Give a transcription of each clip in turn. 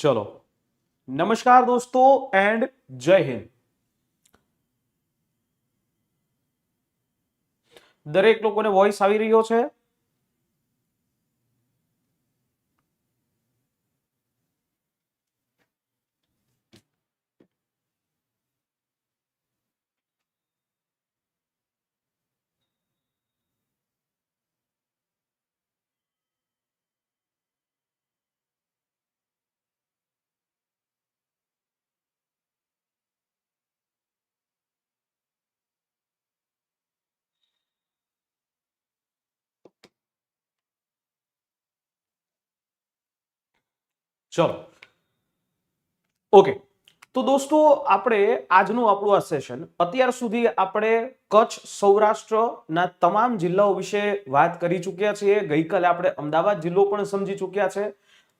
ચલો. નમસ્કાર દોસ્તો એન્ડ જય હિન્દ. દરેક લોકોને વોઇસ આવી રહ્યો છે. ચલો. ઓકે તો દોસ્તો, આપણે આજનું આપણું આ સેશન અત્યાર સુધી આપણે કચ્છ, સૌરાષ્ટ્રના તમામ જિલ્લાઓ વિશે વાત કરી ચૂક્યા છીએ. ગઈકાલે આપણે અમદાવાદ જિલ્લો પણ સમજી ચૂક્યા છે.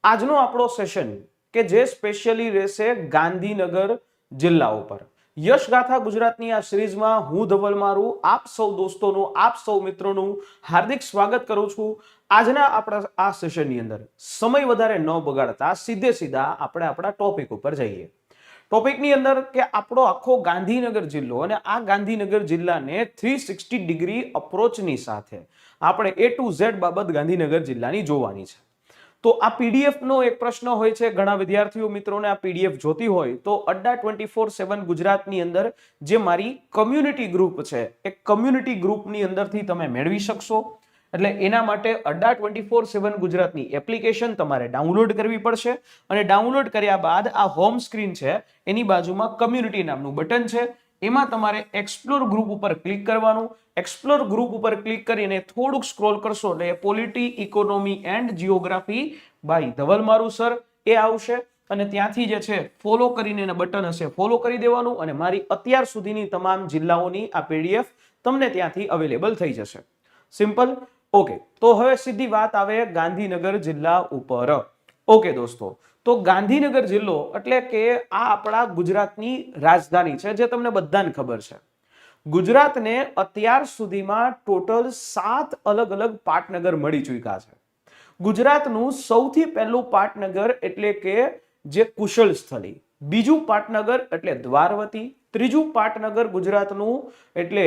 આજનો આપણો સેશન કે જે સ્પેશિયલી રહેશે ગાંધીનગર જિલ્લા ઉપર. યશગાથા ગુજરાતની આ સિરીઝમાં હું ધવલ મારું, આપ સૌ દોસ્તોનું, આપ સૌ મિત્રોનું હાર્દિક સ્વાગત કરું છું આજના આપણા આ સેશનની અંદર. સમય વધારે ન બગાડતા સીધે સીધા આપણે આપણા ટોપિક ઉપર જઈએ. ટોપિકની અંદર કે આપણો આખો ગાંધીનગર જિલ્લો અને આ ગાંધીનગર જિલ્લાને થ્રી સિક્સટી ડિગ્રી અપ્રોચની સાથે આપણે એ ટુ ઝેડ બાબત ગાંધીનગર જિલ્લાની જોવાની છે. તો આ પીડીએફ નો એક પ્રશ્ન હોય છે. ઘણા વિદ્યાર્થીઓ મિત્રોને આ પીડીએફ જોતી હોય તો અડ્ડા ટ્વેન્ટી ફોર સેવન ગુજરાતની અંદર જે મારી કમ્યુનિટી ગ્રુપ છે, એ કમ્યુનિટી ગ્રુપની અંદરથી તમે મેળવી શકશો. એટલે એના માટે અડ્ડા ટ્વેન્ટી ફોર સેવન ગુજરાતની એપ્લિકેશન તમારે ડાઉનલોડ કરવી પડશે અને ડાઉનલોડ કર્યા બાદ આ હોમ સ્ક્રીન છે, એની બાજુમાં કમ્યુનિટી નામનું બટન છે. એમાં તમારે એક્સપ્લોર ગ્રુપ ઉપર ક્લિક કરવાનું. એક્સપ્લોર ગ્રુપ ઉપર ક્લિક કરીને થોડુંક સ્ક્રોલ કરશો એટલે polity economy and geography by Dhaval મારું સર એ આવશે. અને ત્યાંથી જે છે ફોલો કરીને એને બટન હશે. ફોલો કરી દેવાનું અને મારી અત્યાર સુધીની તમામ જિલ્લાઓની આ પીડીએફ તમને ત્યાંથી અવેલેબલ થઈ જશે. સિમ્પલ ઓકે તો હવે સીધી વાત આવે ગાંધીનગર જિલ્લા ઉપર. ઓકે દોસ્તો. તો ગાંધીનગર જિલ્લો એટલે કે આ આપણા ગુજરાતની રાજધાની છે જે તમને બધાને ખબર છે. ગુજરાતને અત્યાર સુધીમાં ટોટલ સાત અલગ અલગ પાટનગર મળી ચૂક્યા છે. ગુજરાતનું સૌથી પહેલું પાટનગર એટલે કે જે કુશળ સ્થળી બીજું પાટનગર એટલે દ્વારવતી, ત્રીજું પાટનગર ગુજરાતનું એટલે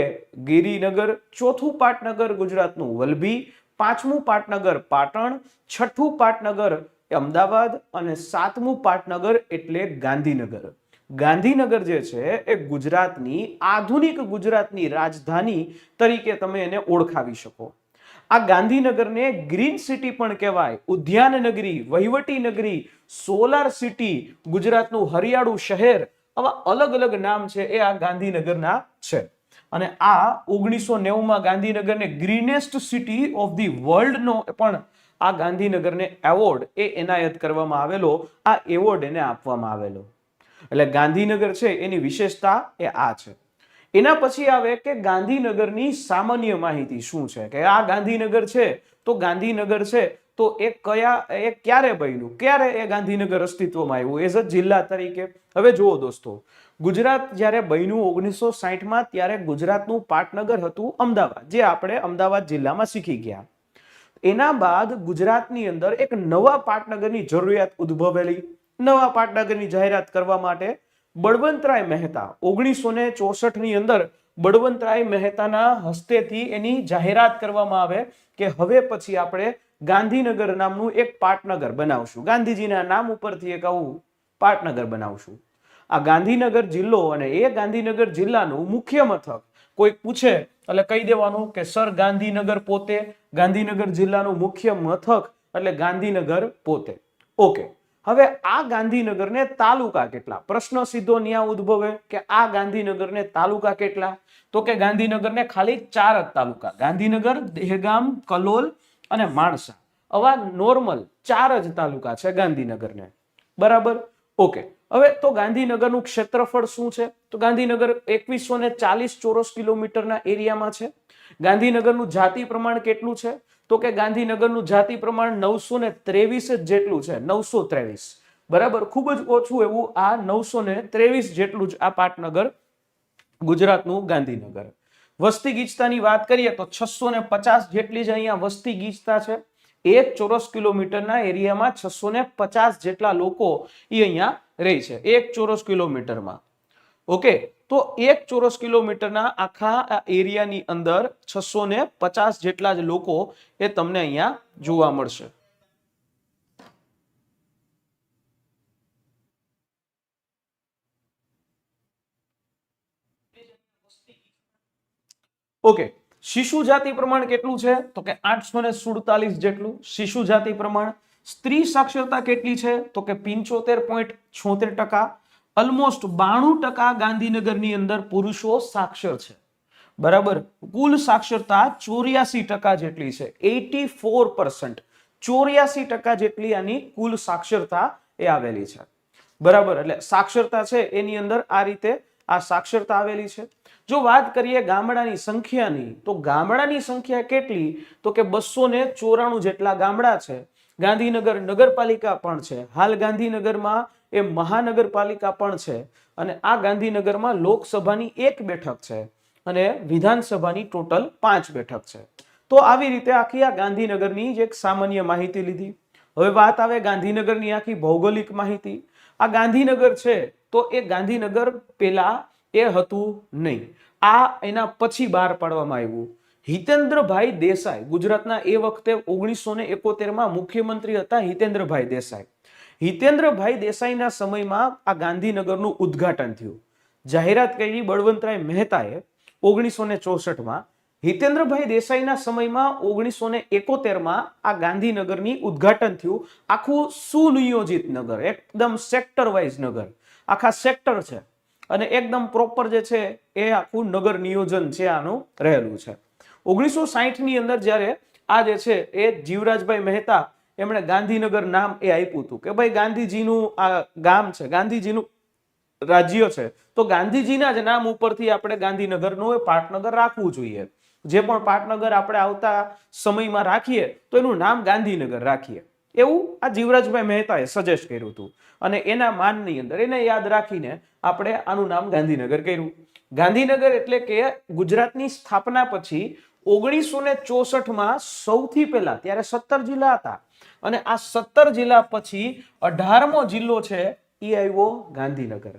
ગિરિનગર, ચોથું પાટનગર ગુજરાતનું વલભી, પાંચમું પાટનગર પાટણ, છઠ્ઠું પાટનગર અમદાવાદ અને સાતમું પાટનગર એટલે ગાંધીનગર. ગાંધીનગર જે છે, એ ગુજરાતની આધુનિક ગુજરાતની રાજધાની તરીકે તમે એને ઓળખાવી શકો. આ ગાંધીનગરને ગ્રીન સિટી પણ કહેવાય. ઉદ્યાન નગરી વહીવટી નગરી સોલાર સિટી, ગુજરાતનું હરિયાળું શહેર, આવા અલગ અલગ નામ છે એ આ ગાંધીનગરના છે. અને આ ઓગણીસો નેવુંમાં ગાંધીનગરને ગ્રીનેસ્ટ સિટી ઓફ ધી વર્લ્ડનો પણ આ ગાંધીનગરને એવોર્ડ એ એનાયત કરવામાં આવેલો, આ એવોર્ડ એને આપવામાં આવેલો. એટલે ગાંધીનગર છે, એની વિશેષતા એ આ છે. એના પછી આવે કે ગાંધીનગરની સામાન્ય માહિતી શું છે? કે આ ગાંધીનગર છે, તો ગાંધીનગર છે, તો એ કયા, એ ક્યારે બન્યું? ક્યારે એ ગાંધીનગર અસ્તિત્વમાં આવ્યું? એઝ અ જિલ્લા તરીકે. હવે જુઓ દોસ્તો, ગુજરાત જ્યારે બન્યું ઓગણીસો સાહીઠમાં ત્યારે ગુજરાતનું પાટનગર હતું અમદાવાદ, જે આપણે અમદાવાદ જિલ્લામાં શીખી ગયા. એના બાદ ગુજરાતની અંદર એક નવા પાટનગરની જરૂરિયાત ઉદ્ભવેલી. નવા પાટનગરની જાહેરાત કરવા માટે બળવંતરાય મહેતા ઓગણીસો ને ચોસઠની અંદર બળવંતરાય મહેતાના હસ્તેથી એની જાહેરાત કરવામાં આવે કે હવે પછી આપણે ગાંધીનગર નામનું એક પાટનગર બનાવશું. ગાંધીજીના નામ ઉપરથી એક આવું પાટનગર બનાવશું. આ ગાંધીનગર જિલ્લો અને એ ગાંધીનગર જિલ્લાનું મુખ્ય મથક કોઈક પૂછે એટલે કહી દેવાનું કે સર ગાંધીનગર પોતે, ગાંધીનગર જિલ્લાનું મુખ્ય મથક એટલે ગાંધીનગર પોતે. ઓકે હવે આ ગાંધીનગરને તાલુકા કેટલા? પ્રશ્ન સીધો ન્યા ઉદ્ભવે કે આ ગાંધીનગરને તાલુકા કેટલા? તો કે ગાંધીનગરને ખાલી ચાર જ તાલુકા, ગાંધીનગર, દહેગામ, કલોલ અને માણસા. આવા નોર્મલ ચાર જ તાલુકા છે ગાંધીનગરને. બરાબર? ઓકે હવે તો ગાંધીનગરનું ક્ષેત્રફળ શું છે? તો ગાંધીનગર એકવીસો ને ચાલીસ ચોરસ કિલોમીટરના એરિયામાં છે. ગાંધીનગરનું જાતિ પ્રમાણ કેટલું છે? તો કે ગાંધીનગરનું જાતિ પ્રમાણ નવસો ને ત્રેવીસ જ જેટલું છે. નવસો ત્રેવીસ. બરાબર? ખૂબ જ ઓછું એવું આ નવસો ને ત્રેવીસ જેટલું જ આ પાટનગર, ગુજરાતનું ગાંધીનગર. વસ્તી ગીચતાની વાત કરીએ તો છસો ને પચાસ જેટલી જ અહીંયા વસ્તી ગીચતા છે. એક ચોરસ કિલોમીટરના એરિયામાં છસો ને પચાસ જેટલા લોકો એ અહીંયા રહે છે. એક ચોરસ કિલોમીટરમાં. ઓકે? તો એક ચોરસ કિલોમીટરના આખા એરિયાની અંદર છસો ને પચાસ જેટલા જ લોકો એ તમને અહીંયા જોવા મળશે. ઓકે. શિશુ જાતિ પ્રમાણ કેટલું છે? તો કે આઠસો ને સુડતાલીસ જેટલું. શિશુ જાતિ પ્રમાણ સ્ત્રી સાક્ષરતા કેટલી છે? તો કે પિંચોતેર પોઈન્ટ છોતેર ટકા. ઓલમોસ્ટ બાણું ટકા ગાંધીનગરની અંદર પુરુષો સાક્ષર છે. બરાબર? કુલ સાક્ષરતા ચોર્યાસી ટકા જેટલી છે. Eighty four percent. ચોર્યાસી ટકા જેટલી આની કુલ સાક્ષરતા એ આવેલી છે. બરાબર? એટલે સાક્ષરતા છે એની અંદર આ રીતે આ સાક્ષરતા આવેલી છે. જો વાત કરીએ ગામડાની સંખ્યાની, તો ગામડાની સંખ્યા કેટલી? તો કે બસો ને ચોરાણું જેટલા ગામડા છે. ગાંધીનગર નગરપાલિકા પણ છે. હાલ ગાંધીનગરમાં એ મહાનગરપાલિકા પણ છે અને આ ગાંધીનગરમાં લોકસભાની એક બેઠક છે અને વિધાનસભાની ટોટલ પાંચ બેઠક છે. તો આવી રીતે આખી આ ગાંધીનગરની જ એક સામાન્ય માહિતી લીધી. હવે વાત આવે ગાંધીનગરની આખી ભૌગોલિક માહિતી. આ ગાંધીનગર છે તો એ ગાંધીનગર પેલા એ હતું નહીં. આ એના પછી બહાર પાડવામાં આવ્યું. હિતેન્દ્રભાઈ દેસાઈ ગુજરાતના એ વખતે ઓગણીસો ને એકોતેરમાં મુખ્યમંત્રી હતા હિતેન્દ્રભાઈ દેસાઈ. હિતેન્દ્રભાઈ દેસાઈના સમયમાં આ ગાંધીનગરનું ઉદ્ઘાટન થયું. જાહેરાત કરી બળવંતરાય મહેતાએ ઓગણીસો ને ચોસઠમાં. હિતેન્દ્રભાઈ દેસાઈના સમયમાં ઓગણીસો ને એકોતેરમાં આ ગાંધીનગરની ઉદ્ઘાટન થયું. આખું સુનિયોજિત નગર, એકદમ સેક્ટર વાઇઝ નગર. આખા સેક્ટર છે. અને એકદમ પ્રોપર જે છે એ આખું નગર નિયોજન છે આનું રહેલું છે. ઓગણીસો ની અંદર જ્યારે આ જે છે એ જીવરાજભાઈ મહેતા એમણે ગાંધીનગર નામ એ આપ્યું હતું કે ભાઈ ગાંધીજીનું આ ગામ છે, ગાંધીજીનું રાજ્ય છે, તો ગાંધીજીના જ નામ ઉપરથી આપણે ગાંધીનગરનું એ પાટનગર રાખવું જોઈએ. જે પણ પાટનગર આપણે આવતા સમયમાં રાખીએ, તો એનું નામ ગાંધીનગર રાખીએ. એવું આ જીવરાજભાઈ મહેતાએ સજેસ્ટ કર્યું હતું. અને એના માનની અંદર એને યાદ રાખીને આપણે આનું નામ ગાંધીનગર કર્યું. ગાંધીનગર એટલે કે ગુજરાતની સ્થાપના પછી ઓગણીસો ને ચોસઠમાં સૌથી પહેલા, ત્યારે સત્તર જિલ્લા હતા. અને આ સત્તર જિલ્લા પછી અઢારમો જિલ્લો છે એ આવ્યો ગાંધીનગર.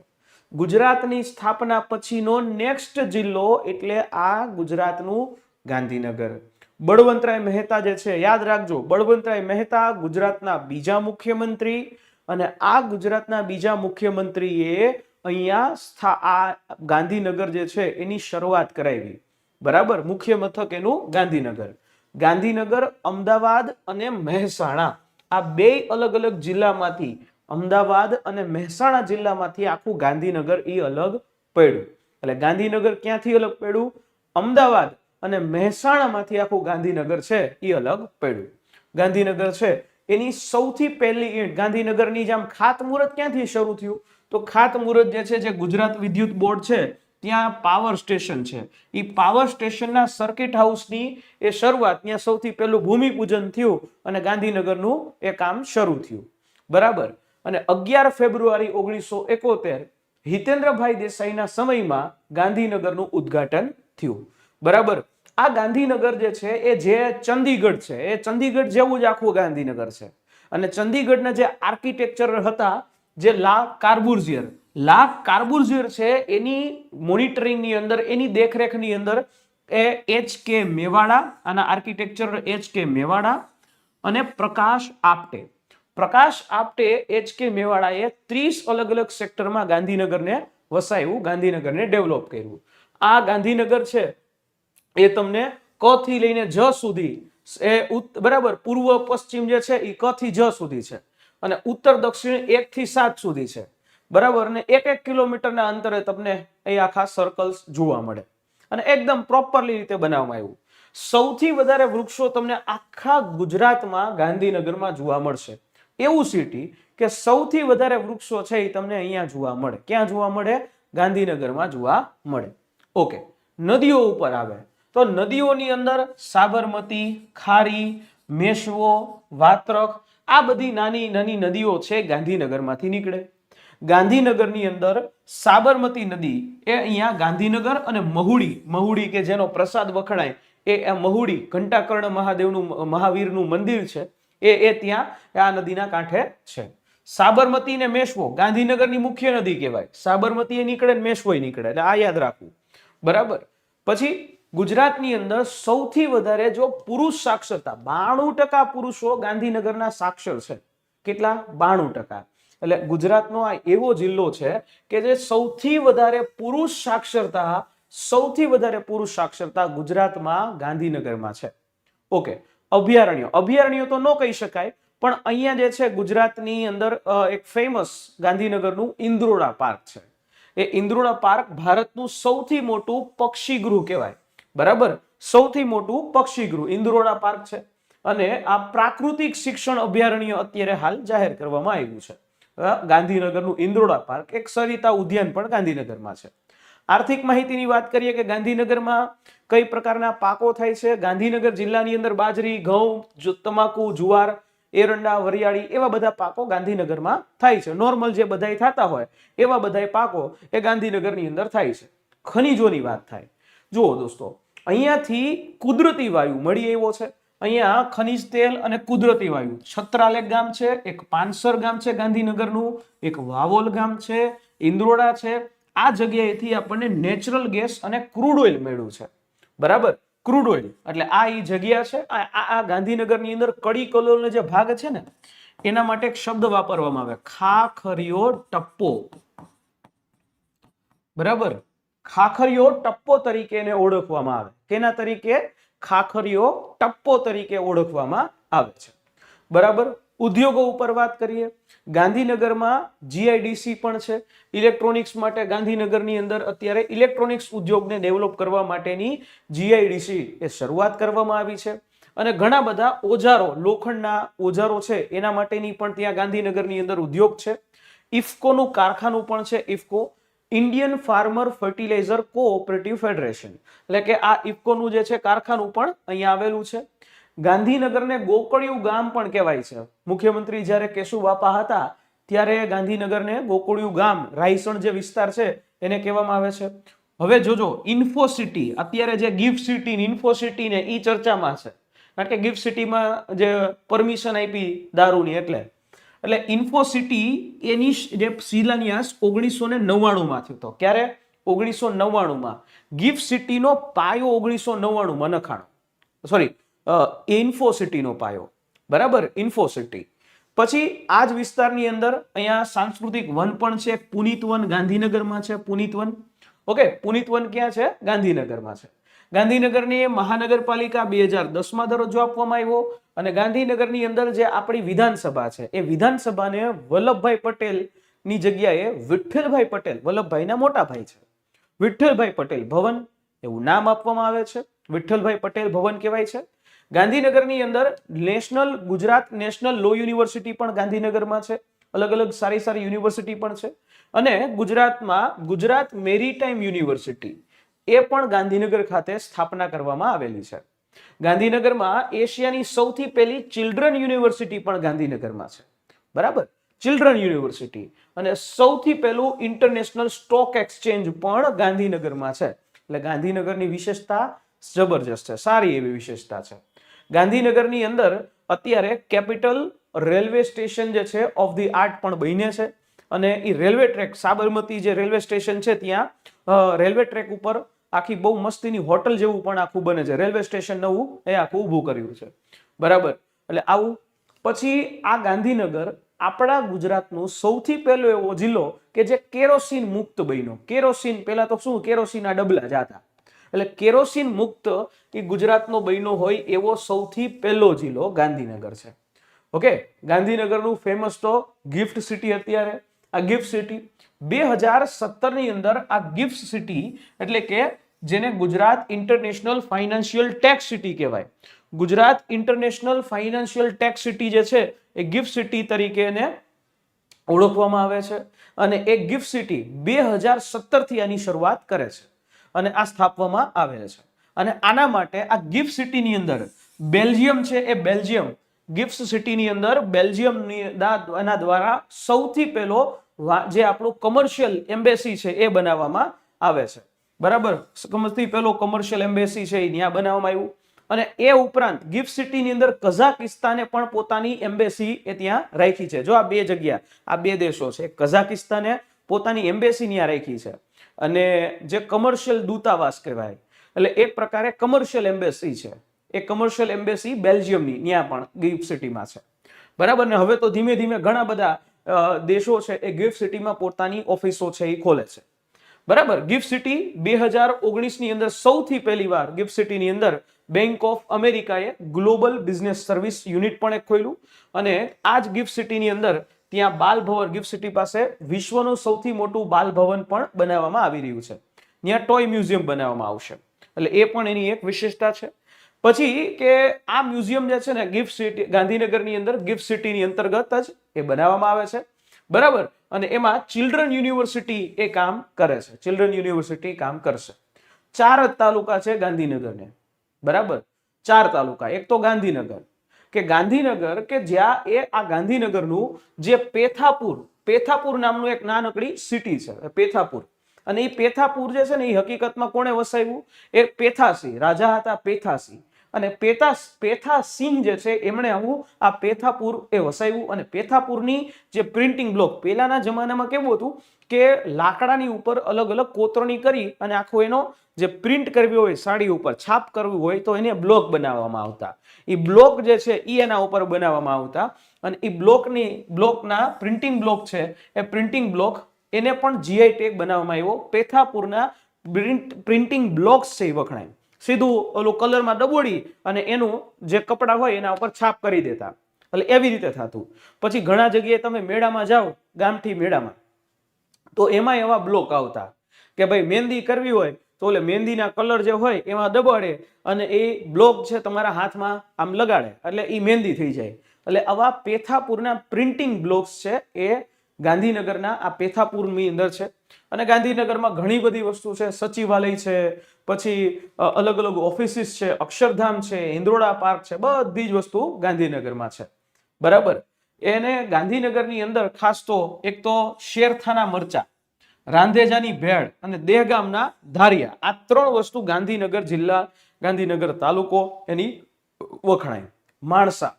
ગુજરાતની સ્થાપના પછીનો નેક્સ્ટ જિલ્લો એટલે આ ગુજરાતનું ગાંધીનગર. બળવંતરાય મહેતા જે છે, યાદ રાખજો, બળવંતરાય મહેતા ગુજરાતના બીજા મુખ્યમંત્રી અને આ ગુજરાતના બીજા મુખ્યમંત્રીએ અહીંયા આ ગાંધીનગર જે છે એની શરૂઆત કરાવી. બરાબર? મુખ્ય મથક એનું ગાંધીનગર. ગાંધીનગર, અમદાવાદ અને મહેસાણા. આ બે અલગ અલગ જિલ્લામાંથી, અમદાવાદ અને મહેસાણા જિલ્લામાંથી આખું ગાંધીનગર એ અલગ પડ્યું. એટલે ગાંધીનગર ક્યાંથી અલગ પડ્યું? અમદાવાદ અને મહેસાણામાંથી આખું ગાંધીનગર છે એ અલગ પડ્યું. ગાંધીનગર છે. એની સૌથી પહેલી ઈંટ, ગાંધીનગરની જેમ ખાતમુહૂર્ત ક્યાંથી શરૂ થયું? તો ખાતમુહૂર્ત જે છે, જે ગુજરાત વિદ્યુત બોર્ડ છે ત્યાં પાવર સ્ટેશન છે. એ પાવર સ્ટેશનના સર્કિટ હાઉસની એ શરૂઆત, ત્યાં સૌથી પહેલું ભૂમિપૂજન થયું અને ગાંધીનગરનું એ કામ શરૂ થયું. બરાબર? અને અગિયાર ફેબ્રુઆરી ઓગણીસો એકોતેર હિતેન્દ્રભાઈ દેસાઈના સમયમાં ગાંધીનગરનું ઉદ્ઘાટન થયું. બરાબર? આ ગાંધીનગર જે છે, એ જે ચંદીગઢ છે, એ ચંદીગઢ જેવું જ આખું ગાંધીનગર છે. અને ચંદીગઢના જે આર્કિટેક્ચર હતા, જે લા કાર્બુર્જિયર લા કાર્બુર્જિયર છે એની મોનિટરિંગની અંદર, એની દેખરેખની અંદર એ એચ કે મેવાડા આના આર્કિટેક્ચર એચ કે મેવાડા અને પ્રકાશ આપટે. પ્રકાશ આપટે એચ કે મેવાડાએ ત્રીસ અલગ અલગ સેક્ટરમાં ગાંધીનગરને વસાવ્યું, ગાંધીનગરને ડેવલપ કર્યું. આ ગાંધીનગર છે, એ તમને ક થી લઈને જ સુધી એ બરાબર, પૂર્વ પશ્ચિમ જે છે એ ક થી જ સુધી છે. અને ઉત્તર દક્ષિણ એક થી સાત સુધી છે. બરાબર? ને એક એક કિલોમીટરના અંતરે તમને એ આખા સર્કલ્સ જોવા મળે. અને એકદમ પ્રોપરલી રીતે બનાવવામાં આવ્યું. સૌથી વધારે વૃક્ષો તમને આખા ગુજરાતમાં ગાંધીનગરમાં જોવા મળશે. એવું સિટી કે સૌથી વધારે વૃક્ષો છે એ તમને અહીંયા જોવા મળે. ક્યાં જોવા મળે? ગાંધીનગરમાં જોવા મળે. ઓકે નદીઓ ઉપર આવે. તો નદીઓની અંદર સાબરમતી, ખારી, મેશવો, વાત્રક આ બધી નાની નાની નદીઓ છે ગાંધીનગરમાંથી નીકળે. ગાંધીનગરની અંદર સાબરમતી નદી એ અહીંયા ગાંધીનગર અને મહુડી મહુડી કે જેનો પ્રસાદ વખણાય, એ મહુડી, ઘંટાકર્ણ મહાદેવનું મહાવીરનું મંદિર છે. એ એ ત્યાં આ નદીના કાંઠે છે. સાબરમતી ને મેશ્વો, ગાંધીનગરની મુખ્ય નદી કહેવાય. સાબરમતી એ નીકળે ને મેશ્વો નીકળે, એટલે આ યાદ રાખવું. બરાબર? પછી ગુજરાતની અંદર સૌથી વધારે જો પુરુષ સાક્ષરતા, બાણું ટકા પુરુષો ગાંધીનગરના સાક્ષર છે. કેટલા? બાણું ટકા. એટલે ગુજરાતનો આ એવો જિલ્લો છે કે જે સૌથી વધારે પુરુષ સાક્ષરતા, સૌથી વધારે પુરુષ સાક્ષરતા ગુજરાતમાં ગાંધીનગરમાં છે. ઓકે, અભયારણ્યો. અભયારણ્યો તો ન કહી શકાય, પણ અહીંયા જે છે ગુજરાતની અંદર એક ફેમસ ગાંધીનગરનું ઇન્દ્રોડા પાર્ક છે. એ ઇન્દ્રોડા પાર્ક ભારતનું સૌથી મોટું પક્ષીગૃહ કહેવાય. બરાબર? સૌથી મોટું પક્ષીગૃહ ઇન્દ્રોડા પાર્ક છે. અને આ પ્રાકૃતિક શિક્ષણ અભયારણ્ય અત્યારે હાલ જાહેર કરવામાં આવ્યું છે. ગાંધીનગરનું ઇન્દ્રોડા પાર્ક, એક સરિતા ઉદ્યાન પણ ગાંધીનગરમાં છે. આર્થિક માહિતીની વાત કરીએ કે ગાંધીનગરમાં કઈ પ્રકારના પાકો થાય છે? ગાંધીનગર જિલ્લાની અંદર બાજરી, ઘઉં તમાકુ, જુવાર, એરંડા, વરિયાળી એવા બધા પાકો ગાંધીનગરમાં થાય છે. નોર્મલ જે બધાય થતા હોય એવા બધાય પાકો એ ગાંધીનગરની અંદર થાય છે. ખનીજોની વાત થાય. જુઓ દોસ્તો, અહીંયાથી કુદરતી વાયુ મળી આવ્યો છે. અહીંયા ખનિજ તેલ અને કુદરતી વાયુ. છત્રાલ એક ગામ છે, એક પાનસર ગામ છે ગાંધીનગરનું, એક વાવોલ ગામ છે ઇન્દ્રોડા છે. આ જગ્યાએથી આપણને નેચરલ ગેસ અને ક્રૂડ ઓઇલ મેળવ્યું છે. બરાબર? Crude oil. એટલે આ એ જગ્યા છે. આ ગાંધીનગરની અંદર કડી કલોલનો જે ભાગ છે ને, એના માટે એક શબ્દ વાપરવામાં આવે. ખાખરિયો ટપ્પો. બરાબર? ખાખરિયો ટપ્પો તરીકે એને ઓળખવામાં આવે. કેના તરીકે? ખાખરિયો ટપ્પો તરીકે ઓળખવામાં આવે છે. બરાબર? ઉદ્યોગો ઉપર વાત કરીએ. ગાંધીનગરમાં જીઆઈડીસી પણ છે. ઇલેક્ટ્રોનિક્સ માટે ગાંધીનગરની અંદર અત્યારે ઇલેક્ટ્રોનિક્સ ઉદ્યોગને ડેવલપ કરવા માટેની જીઆઈડીસી એ શરૂઆત કરવામાં આવી છે. અને ઘણા બધા ઓજારો, લોખંડના ઓજારો છે, એના માટેની પણ ત્યાં ગાંધીનગરની અંદર ઉદ્યોગ છે. ઇફકોનું કારખાનું પણ છે. IFFCO Indian farmer fertiliser cooperative federation એટલે કે આ ઇફકોનું જે છે કારખાનું પણ અહીંયા આવેલું છે. ગાંધીનગરને ગોકળિયું ગામ પણ કહેવાય છે. મુખ્યમંત્રી જ્યારે કેશુ બાપા હતા, ત્યારે ગાંધીનગરને ગોકળિયું ગામ, રાયસણ જે વિસ્તાર છે, એને કહેવામાં આવે છે. હવે જોજો ઇન્ફોસિટી અત્યારે જે ગિફ્ટ સિટી ઇન્ફોસિટી ને એ ચર્ચામાં છે. કારણ કે ગિફ્ટ સિટીમાં જે પરમિશન આપી દારૂની, એટલે એટલે ઇન્ફોસિટી એની જે શિલાન્યાસ ઓગણીસો ને નવ્વાણુંમાં થયો હતો. ક્યારે? ઓગણીસો નવ્વાણુંમાં. ગિફ્ટ સિટીનો પાયો ઓગણીસો નવ્વાણુંમાં નખાણો. સોરી ઇન્ફોસિટીનો પાયો. બરાબર? ઇન્ફોસિટી. પછી આ જ વિસ્તારની અંદર અહીંયા સાંસ્કૃતિક વન પણ છે, પુનિત વન ગાંધીનગરમાં છે, Punit one. Okay, Punit one ક્યાં છે? ગાંધીનગરમાં છે. ગાંધીનગરની મહાનગરપાલિકા બે હજાર દસમાં દરજ્જો આપવામાં આવ્યો અને ગાંધીનગરની અંદર જે આપણી વિધાનસભા છે, એ વિધાનસભાને વલ્લભભાઈ પટેલની જગ્યાએ વિઠ્ઠલભાઈ પટેલ, વલ્લભભાઈના મોટા ભાઈ છે. વિઠ્ઠલભાઈ પટેલ ભવન, એવું નામ આપવામાં આવે છે. વિઠ્ઠલભાઈ પટેલ ભવન કહેવાય છે. ગાંધીનગરની અંદર national, Gujarat national law university પણ ગાંધીનગરમાં છે. અલગ અલગ સારી સારી યુનિવર્સિટી પણ છે. અને ગુજરાતમાં ગુજરાત મેરીટાઈમ યુનિવર્સિટી એ પણ ગાંધીનગર ખાતે સ્થાપના કરવામાં આવેલી છે. ગાંધીનગરમાં એશિયાની સૌથી પહેલી ચિલ્ડ્રન યુનિવર્સિટી પણ ગાંધીનગરમાં છે. બરાબર? ચિલ્ડ્રન યુનિવર્સિટી અને સૌથી પહેલું ઇન્ટરનેશનલ સ્ટોક એક્સચેન્જ પણ ગાંધીનગરમાં છે. એટલે ગાંધીનગરની વિશેષતા જબરજસ્ત છે, સારી એવી વિશેષતા છે. ગાંધીનગરની અંદર અત્યારે કેપિટલ રેલવે સ્ટેશન જે છે ઓફ ધી આર્ટ પણ બને છે. અને એ રેલવે ટ્રેક સાબરમતી જે રેલવે સ્ટેશન છે, ત્યાં રેલવે ટ્રેક ઉપર આખી બહુ મસ્તીની હોટલ જેવું પણ આખું બને છે. રેલવે સ્ટેશન નવું એ આખું ઊભું કર્યું છે. બરાબર. એટલે આવું. પછી આ ગાંધીનગર આપણા ગુજરાતનું સૌથી પહેલો એવો જિલ્લો કે જે કેરોસીન મુક્ત બન્યો. કેરોસીન પહેલા તો શું? કેરોસીનના ડબલા જ હતા. એટલે કેરોસીન મુક્ત એ ગુજરાતનો બન્યો હોય એવો સૌથી પહેલો જિલ્લો ગાંધીનગર છે. ઓકે? ગાંધીનગરનું ફેમસ તો ગિફ્ટ સિટી અત્યારે. આ ગિફ્ટ સિટી બે હજાર સત્તરની અંદર આ ગિફ્ટ સિટી એટલે કે જેને Gujarat international financial tec city કહેવાય. Gujarat international financial tec city જે છે, એ ગિફ્ટ સિટી તરીકે એને ઓળખવામાં આવે છે અને એ ગિફ્ટ સિટી બે હજાર સત્તરથી આની શરૂઆત કરે છે અને આ સ્થાપવામાં આવે છે. અને આના માટે આ ગિફ્ટ સિટીની અંદર બેલ્જિયમ છે એ બેલ્જિયમ. ગિફ્ટ સિટીની અંદર બેલ્જિયમની એના દ્વારા સૌથી પહેલો જે આપણું કમર્શિયલ એમ્બેસી છે એ બનાવવામાં આવે છે. બરાબર? સમજથી પહેલો કમર્શિયલ એમ્બેસી છે એ ત્યાં બનાવવામાં આવ્યું. અને એ ઉપરાંત ગિફ્ટ સિટીની અંદર કઝાકિસ્તાને પણ પોતાની એમ્બેસી એ ત્યાં રાખી છે. જો આ બે જગ્યા, આ બે દેશો છે, કઝાકિસ્તાને પોતાની એમ્બેસી ત્યાં રાખી છે. અને જે કમર્શિયલ દૂતાવાસ કહેવાય, એટલે એક પ્રકારે કમર્શિયલ એમ્બેસી છે. એ કમર્શિયલ એમ્બેસી બેલ્જિયમની ત્યાં પણ ગિફ્ટ સિટીમાં છે. બરાબર? ને હવે તો ધીમે ધીમે ઘણા બધા દેશો છે એ ગિફ્ટ સિટીમાં પોતાની ઓફિસો છે એ ખોલે છે. બરાબર? ગિફ્ટ સિટી બે હજાર ઓગણીસની અંદર સૌથી પહેલી વાર ગિફ્ટ સિટીની અંદર બેંક ઓફ અમેરિકાએ ગ્લોબલ બિઝનેસ સર્વિસ યુનિટ પણ એક ખોલ્યું અને આ જ ગિફ્ટ સિટીની અંદર ત્યાં બાલ ભવન, ગિફ્ટ સિટી પાસે વિશ્વનું સૌથી મોટું બાલ ભવન પણ બનાવવામાં આવી રહ્યું છે. ત્યાં ટોય મ્યુઝિયમ બનાવવામાં આવશે. એટલે એ પણ એની એક વિશેષતા છે. પછી કે આ મ્યુઝિયમ જે છે ને ગિફ્ટ સિટી, ગાંધીનગરની અંદર ગિફ્ટ સિટીની અંતર્ગત જ એ બનાવવામાં આવે છે. બરાબર? અને એમાં ચિલ્ડ્રન યુનિવર્સિટી એ કામ કરે છે. ચિલ્ડ્રન યુનિવર્સિટી કામ કરશે. ચાર તાલુકા છે ગાંધીનગરને. બરાબર? ચાર તાલુકા. એક તો ગાંધીનગર. કે ગાંધીનગર કે જ્યાં એ આ ગાંધીનગરનું જે પેથાપુર પેથાપુર નામનું એક નાનકડી સિટી છે. પેથાપુર. અને એ પેથાપુર જે છે ને એ હકીકતમાં કોણે વસાવ્યું? એ પેથાસી રાજા હતા પેથાસી અને પેથા સિંહ જે છે, એમણે આવું આ પેથાપુર એ વસાવ્યું. અને પેથાપુરની જે પ્રિન્ટિંગ બ્લોક પહેલાના જમાનામાં કેવું હતું કે લાકડાની ઉપર અલગ અલગ કોતરણી કરી અને આખો એનો જે પ્રિન્ટ કરવી હોય, સાડી ઉપર છાપ કરવી હોય, તો એને બ્લોક બનાવવામાં આવતા. એ બ્લોક જે છે એ એના ઉપર બનાવવામાં આવતા. અને એ બ્લોકની, બ્લોકના પ્રિન્ટિંગ બ્લોક છે, એ પ્રિન્ટિંગ બ્લોક એને પણ જીઆઈ ટેગ બનાવવામાં આવ્યો. પેથાપુરના પ્રિન્ટ, પ્રિન્ટિંગ બ્લોક્સ છે એ વખણાય. સીધું ઓલું કલરમાં ડબોડી અને એનું જે કપડાં હોય એના ઉપર છાપ કરી દેતા. એટલે એવી રીતે થતું. પછી ઘણા જગ્યાએ તમે મેળામાં જાઓ ગામથી મેળામાં, તો એમાં એવા બ્લોક આવતા કે ભાઈ મહેંદી કરવી હોય તો એટલે મહેંદીના કલર જે હોય એમાં દબાડે અને એ બ્લોક છે તમારા હાથમાં આમ લગાડે. એટલે એ મહેંદી થઈ જાય. એટલે આવા પેથાપુરના પ્રિન્ટિંગ બ્લોક્સ છે એ ગાંધીનગરના આ પેથાપુરની અંદર છે. અને ગાંધીનગરમાં ઘણી બધી વસ્તુ છે. સચિવાલય છે, પછી અલગ અલગ ઓફિસીસ છે, અક્ષરધામ છે ઇન્દ્રોડા પાર્ક છે, બધી જ વસ્તુ ગાંધીનગરમાં છે. બરાબર? એને ગાંધીનગરની અંદર ખાસ તો એક તો શેરથાના મરચા, રાંધેજાની ભેળ અને દેહગામના ધારિયા, આ ત્રણ વસ્તુ ગાંધીનગર જિલ્લા, ગાંધીનગર તાલુકો એની વખણાય. માણસા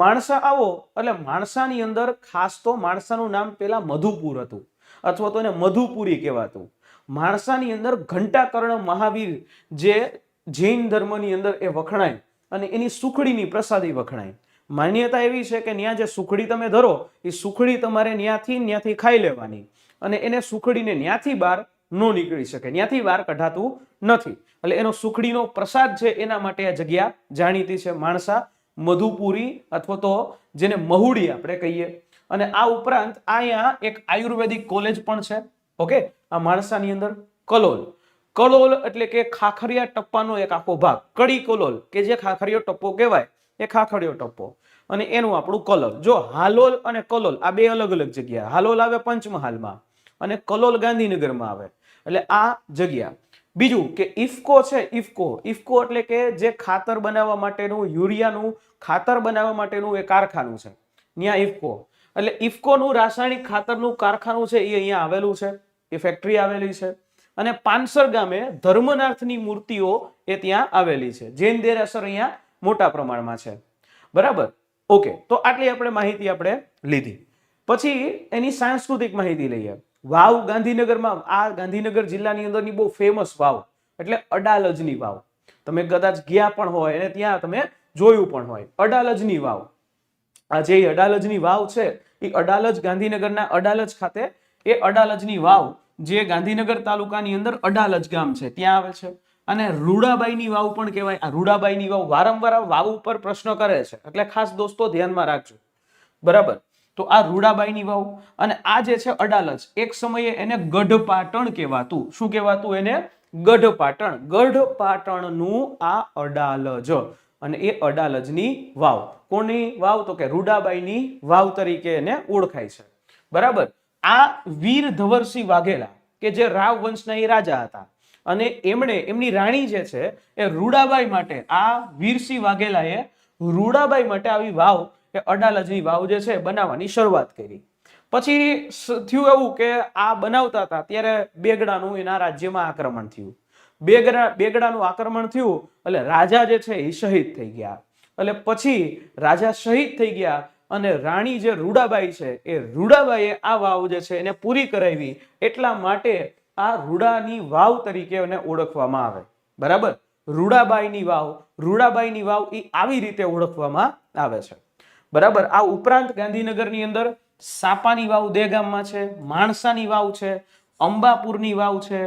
માણસા આવો, એટલે માણસાની અંદર ખાસ તો માણસાનું નામ પેલા મધુપુર હતું, અથવા તો એને મધુપુરી કહેવાતું. માણસાની અંદર ઘંટાકર્ણ મહાવીર જે જૈન ધર્મની અંદર એ વખણાય અને એની સુખડીની પ્રસાદી વખણાય. માન્યતા એવી છે કે ત્યાં જે સુખડી તમે ધરો, એ સુખડી તમારે ન્યાથી ન્યાથી ખાઈ લેવાની અને એને સુખડીને ન્યાથી બહાર ન નીકળી શકે, ન્યાથી બહાર કઢાતું નથી. એટલે એનો સુખડીનો પ્રસાદ છે એના માટે આ જગ્યા જાણીતી છે માણસા મધુપુરી અથવા તો જેને મહુડી આપણે કહીએ. અને આ ઉપરાંત અહીંયા એક આયુર્વેદિક કોલેજ પણ છે. ઓકે? આ માણસાની અંદર કલોલ. કલોલ એટલે કે ખાખરિયા ટપ્પાનો એક આખો ભાગ. કડી કલોલ, કે જે ખાખરિયો ટપ્પો કહેવાય, એ ખાખરિયો ટપ્પો. અને એનું આપણું કલોલ. જો હાલોલ અને કલોલ, આ બે અલગ અલગ જગ્યા. હાલોલ આવે પંચમહાલમાં અને કલોલ ગાંધીનગરમાં આવે. એટલે આ જગ્યા. બીજું કે ઇફકો છે, ઇફકો. ઇફકો એટલે કે જે ખાતર બનાવવા માટેનું, યુરિયાનું ખાતર બનાવવા માટેનું એ કારખાનું છે. ત્યાં ઇફકો. એટલે ઇફકોનું રાસાયણિક ખાતરનું કારખાનું છે, એ અહીંયા આવેલું છે. એ ફેક્ટરી આવેલી છે. અને પાનસર ગામે ધર્મનાથની મૂર્તિઓ એ ત્યાં આવેલી છે. જૈન દેરાસર અહીંયા મોટા પ્રમાણમાં છે. બરાબર? ઓકે. તો આટલી આપણે માહિતી આપણે લીધી. પછી એની સાંસ્કૃતિક માહિતી લઈએ. વાવ ગાંધીનગરમાં, આ ગાંધીનગર જિલ્લાની અંદરની બહુ ફેમસ વાવ, એટલે અડાલજની વાવ. તમે કદાચ ગયા પણ હોય અને ત્યાં તમે જોયું પણ હોય. અડાલજની વાવ. આ જે અડાલજની વાવ છે, એ અડાલજ ગાંધીનગરના અડાલજ ખાતે, એ અડાલજની વાવ, જે ગાંધીનગર તાલુકાની અંદર અડાલજ ગામ છે. ત્યાં આવે છે. અને રૂડાબાઈની વાવ પણ કહેવાય. આ રૂડાબાઈની વાવ વારંવાર વાવ ઉપર પ્રશ્ન કરે છે. એટલે ખાસ દોસ્તો, ધ્યાનમાં રાખજો. બરાબર? તો આ રૂડાબાઈની વાવ અને આ જે છે અડાલજ, એક સમયે એને ગઢપાટણ કહેવાતું. શું કહેવાતું એને? ગઢપાટણ. ગઢપાટણનું આ અડાલજ. અને એ અડાલજની વાવ. કોની વાવ? તો કે રૂડાબાઈની વાવ તરીકે એને ઓળખાય છે. બરાબર? આ વીર ધવરસિંહ વાઘેલા, કે જે રાવ વંશના એ રાજા હતા, અને એમણે, એમની રાણી જે છે, એ રૂડાબાઈ માટે, આ વીરસિંહ વાઘેલાએ રૂડાબાઈ માટે આવી વાવ એ અડાલજની વાવ જે છે બનાવવાની શરૂઆત કરી. પછી થયું એવું કે આ બનાવતા હતા ત્યારે બેગડાનું એના રાજ્યમાં આક્રમણ થયું. બેગડા, બેગડાનું આક્રમણ થયું એટલે રાજા જે છે એ શહીદ થઈ ગયા. એટલે પછી રાજા શહીદ થઈ ગયા અને રાણી જે રૂડાબાઈ છે એ રૂડાબાઈએ આ વાવ જે છે એને પૂરી કરાવી એટલા માટે આ રૂડાની વાવ તરીકે એને ઓળખવામાં આવે. બરાબર? રૂડાબાઈની વાવ રૂડાબાઈની વાવ એ આવી રીતે ઓળખવામાં આવે છે. બરાબર? આ ઉપરાંત ગાંધીનગરની અંદર સાપાની વાવ દેગામમાં છે, માણસાની વાવ છે, અંબાપુરની વાવ છે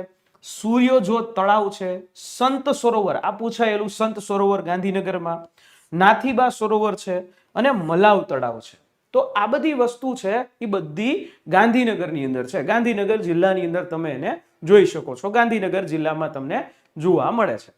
સૂર્યોજોત તળાવ છે, સંત સરોવર. આ પૂછાયેલું સંત સરોવર ગાંધીનગરમાં, નાથીબા સરોવર છે અને મલાવ તળાવ છે. તો આ બધી વસ્તુ છે એ બધી ગાંધીનગરની અંદર છે. ગાંધીનગર જિલ્લાની અંદર તમે એને જોઈ શકો છો. ગાંધીનગર જિલ્લામાં તમને જોવા મળે છે.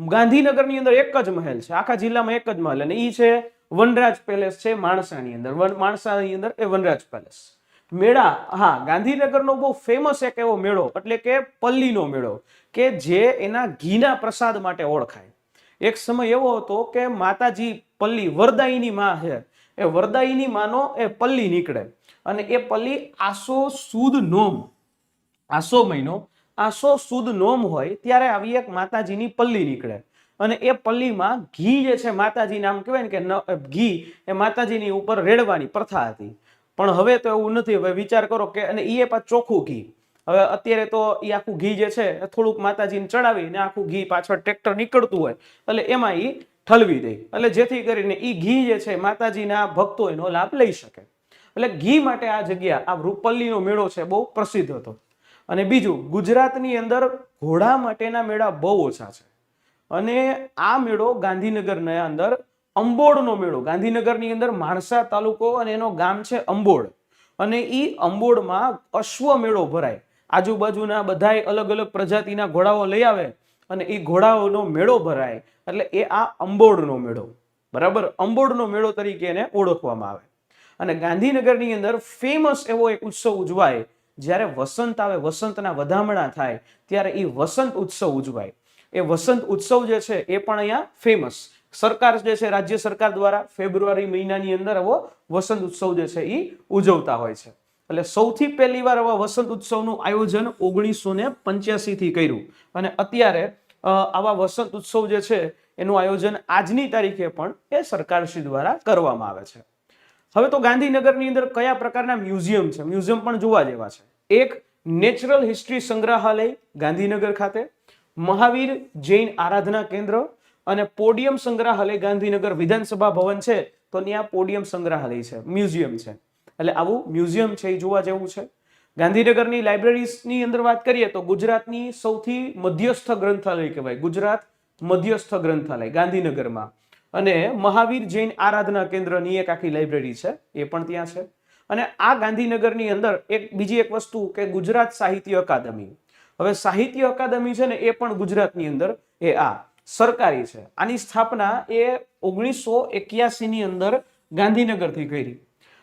ગાંધીનગરની અંદર એક જ મહેલ છે. આખા જિલ્લામાં એક જ મહેલ અને એ છે વનરાજ પેલેસ છે માણસાની અંદર. માણસાની અંદર એ વનરાજ પેલેસ. મેળા, હા, ગાંધીનગરનો બહુ ફેમસ એક એવો મેળો, એટલે કે પલ્લીનો મેળો, કે જે એના ઘીના પ્રસાદ માટે ઓળખાય. એક સમય એવો હતો કે માતાજી પલ્લી વરદાયીની માં છે એ વરદાયીની માનો એ પલ્લી નીકળે. અને એ પલ્લી આસો સુદ નોમ, આસો મહિનો, આસો સુદ નોમ હોય, ત્યારે આવી એક માતાજીની પલ્લી નીકળે. અને એ પલ્લીમાં ઘી જે છે માતાજી નામ કહેવાય ને કે ઘી એ માતાજીની ઉપર રેડવાની પ્રથા હતી. પણ હવે તો એવું નથી. હવે વિચાર કરો કે, અને એ પાછું ચોખ્ખું ઘી. હવે અત્યારે તો એ આખું ઘી જે છે થોડુંક માતાજીને ચડાવીને આખું ઘી પાછળ ટ્રેક્ટર નીકળતું હોય, એટલે એમાં એ ઠલવી દે. એટલે જેથી કરીને એ ઘી જે છે માતાજીના ભક્તો એનો લાભ લઈ શકે. એટલે ઘી માટે આ જગ્યા, આ રૂપલ્લીનો મેળો છે બહુ પ્રસિદ્ધ હતો. અને બીજું, ગુજરાતની અંદર ઘોડા માટેના મેળા બહુ ઓછા છે. અને આ મેળો ગાંધીનગરના અંદર અંબોડનો મેળો. ગાંધીનગરની અંદર માણસા તાલુકો અને એનો ગામ છે અંબોડ. અને એ અંબોડમાં અશ્વ મેળો ભરાય. આજુબાજુના બધાય અલગ અલગ પ્રજાતિના ઘોડાઓ લઈ આવે અને એ ઘોડાઓનો મેળો ભરાય. એટલે એ આ અંબોડનો મેળો. બરાબર? અંબોડનો મેળો તરીકે એને ઓળખવામાં આવે. અને ગાંધીનગરની અંદર ફેમસ એવો એક ઉત્સવ ઉજવાય. જ્યારે વસંત આવે, વસંતના વધામણા થાય, ત્યારે એ વસંત ઉત્સવ ઉજવાય. એ વસંત ઉત્સવ જે છે એ પણ અહીંયા ફેમસ સરકાર જે છે, રાજ્ય સરકાર દ્વારા ફેબ્રુઆરી મહિનાની અંદર આવો વસંત ઉત્સવ જે છે એ ઉજવતા હોય છે. એટલે સૌથી પહેલી વાર આવા વસંત ઉત્સવનું આયોજન ઓગણીસો ને પંચ્યાસીથી કર્યું. અને અત્યારે આવા વસંત ઉત્સવ જે છે, એનું આયોજન આજની તારીખે પણ એ સરકારશ્રી દ્વારા કરવામાં આવે છે. હવે તો ગાંધીનગરની અંદર કયા પ્રકારના મ્યુઝિયમ છે? મ્યુઝિયમ પણ જોવા જેવા છે. એક નેચરલ હિસ્ટ્રી સંગ્રહાલય ગાંધીનગર ખાતે મહાવીર જૈન આરાધના કેન્દ્ર અને પોડિયમ સંગ્રહાલય ગાંધીનગર વિધાનસભા ભવન છે, તો ત્યાં પોડિયમ સંગ્રહાલય છે, મ્યુઝિયમ છે. એટલે આવું મ્યુઝિયમ છે, એ જોવા જેવું છે. ગાંધીનગરની લાઇબ્રેરીની અંદર વાત કરીએ તો ગુજરાતની સૌથી મધ્યસ્થ ગ્રંથાલય કહેવાય, ગુજરાત મધ્યસ્થ ગ્રંથાલય, ગાંધીનગરમાં. અને મહાવીર જૈન આરાધના કેન્દ્રની એક આખી લાઇબ્રેરી છે, એ પણ ત્યાં છે. અને આ ગાંધીનગરની અંદર એક બીજી એક વસ્તુ કે ગુજરાત સાહિત્ય અકાદમી હવે સાહિત્ય અકાદમી છે ને એ પણ ગુજરાતની અંદર એ આ સરકારી છે. આની સ્થાપના એ ઓગણીસો એક્યાસી ની અંદર ગાંધીનગરથી કરી.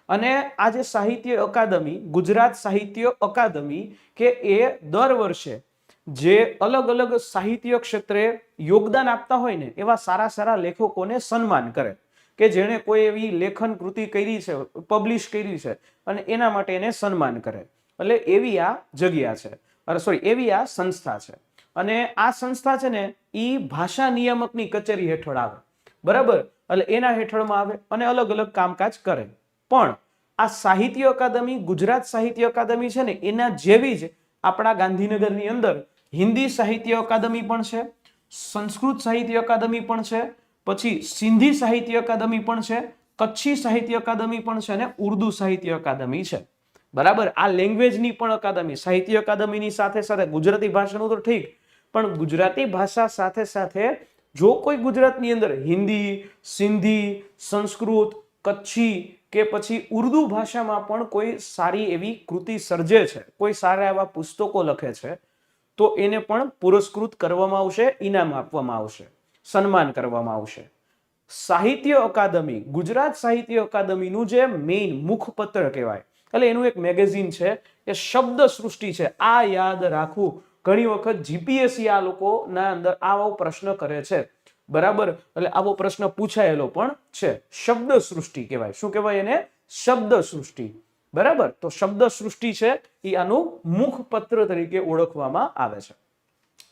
અને આ જે સાહિત્ય અકાદમી, ગુજરાત સાહિત્ય અકાદમી, કે એ દર વર્ષે જે અલગ અલગ સાહિત્ય ક્ષેત્રે યોગદાન આપતા હોય ને, એવા સારા સારા લેખકોને સન્માન કરે. કે જેણે કોઈ એવી લેખન કૃતિ કરી છે પબ્લિશ કરી છે, અને એના માટે એને સન્માન કરે. એટલે એવી આ જગ્યા છે. અરે સોરી એવી આ સંસ્થા છે. અને આ સંસ્થા છે ને એ ભાષા નિયામકની કચેરી હેઠળ આવે. બરાબર? એટલે એના હેઠળમાં આવે અને અલગ અલગ કામકાજ કરે. પણ આ સાહિત્ય અકાદમી, ગુજરાત સાહિત્ય અકાદમી છે ને, એના જેવી જ આપણા ગાંધીનગરની અંદર હિન્દી સાહિત્ય અકાદમી પણ છે, સંસ્કૃત સાહિત્ય અકાદમી પણ છે, પછી સિંધી સાહિત્ય અકાદમી પણ છે, કચ્છી સાહિત્ય અકાદમી પણ છે અને ઉર્દુ સાહિત્ય અકાદમી છે. બરાબર? આ લેંગ્વેજની પણ અકાદમી, સાહિત્ય અકાદમીની સાથે સાથે ગુજરાતી ભાષાનું તો ઠીક, પણ ગુજરાતી ભાષા સાથે સાથે જો કોઈ ગુજરાતની અંદર હિન્દી, સિંધી, સંસ્કૃત, કચ્છી કે પછી ઉર્દુ ભાષામાં પણ કોઈ સારી એવી કૃતિ સર્જે છે, કોઈ સારા એવા પુસ્તકો લખે છે, તો એને પણ પુરસ્કૃત કરવામાં આવશે, ઇનામ આપવામાં આવશે, સન્માન કરવામાં આવશે. સાહિત્ય અકાદમી, ગુજરાત સાહિત્ય અકાદમીનું જે મેઇન મુખપત્ર કહેવાય એટલે એનું એક મેગેઝિન છે એ શબ્દ સૃષ્ટિ છે. આ યાદ રાખવું. ઘણી વખત જીપીએસસી આ લોકોના અંદર આવો પ્રશ્ન કરે છે. બરાબર? એટલે આવો પ્રશ્ન પૂછાયેલો પણ છે. શબ્દ સૃષ્ટિ કહેવાય. શું કહેવાય એને? શબ્દ સૃષ્ટિ બરાબર? તો શબ્દ સૃષ્ટિ છે એ આનું મુખપત્ર તરીકે ઓળખવામાં આવે છે.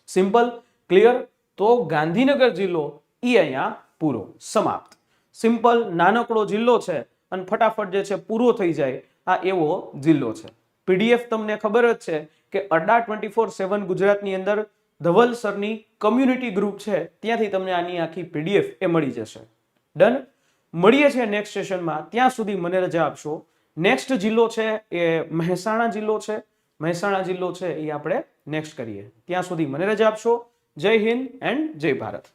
Simple, clear? તો ગાંધીનગર જિલ્લો એ અહીંયા પૂરો, સમાપ્ત. સિમ્પલ, નાનકડો જિલ્લો છે અને ફટાફટ જે છે પૂરો થઈ જાય. આ એવો જિલ્લો છે. પીડીએફ તમને ખબર જ છે કે અડા ટ્વેન્ટી ફોર સેવન ગુજરાતની અંદર ધવલ સરની કમ્યુનિટી ગ્રુપ છે. ત્યાંથી તમને આની આખી પીડીએફ એ મળી જશે. ડન મળીએ છીએ નેક્સ્ટ સેશનમાં ત્યાં સુધી મને રજા આપશો. નેક્સ્ટ જિલ્લો છે એ મહેસાણા જિલ્લો છે. મહેસાણા જિલ્લો છે એ આપણે નેક્સ્ટ કરીએ. ત્યાં સુધી મને રજા આપશો. જય હિન્દ એન્ડ જય ભારત.